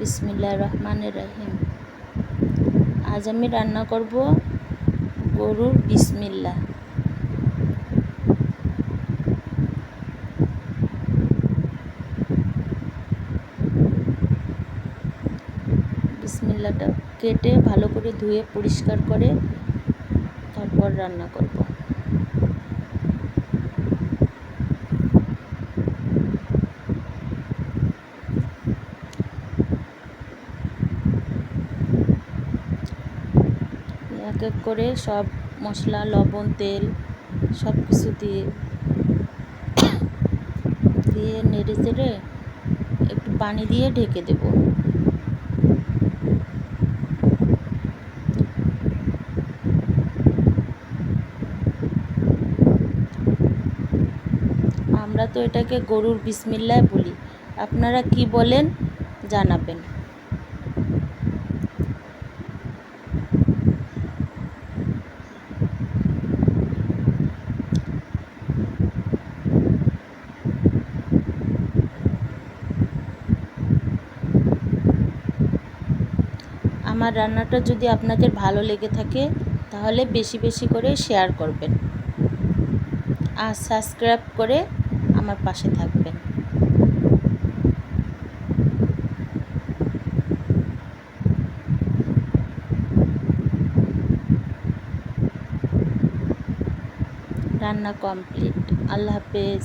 বিসমিল্লা রহমান রহিম। আজ আমি রান্না করব গরুর বিসমিল্লা বিসমিল্লাটা কেটে ভালো করে ধুয়ে পরিষ্কার করে তারপর রান্না করব। এক এক করে সব মশলা, লবণ, তেল সব কিছু দিয়ে দিয়ে নেড়ে চেড়ে একটু পানি দিয়ে ঢেকে দেব। আমরা তো এটাকে গরুর বিসমিল্লায় বলি। আপনারা কি বলেন জানাবেন। আমার রান্নাটা যদি আপনাদের ভালো লেগে থাকে, তাহলে বেশি বেশি করে শেয়ার করবেন। আর সাবস্ক্রাইব করে আমার পাশে থাকবেন। রান্না কমপ্লিট আল্লাহ হাফেজ।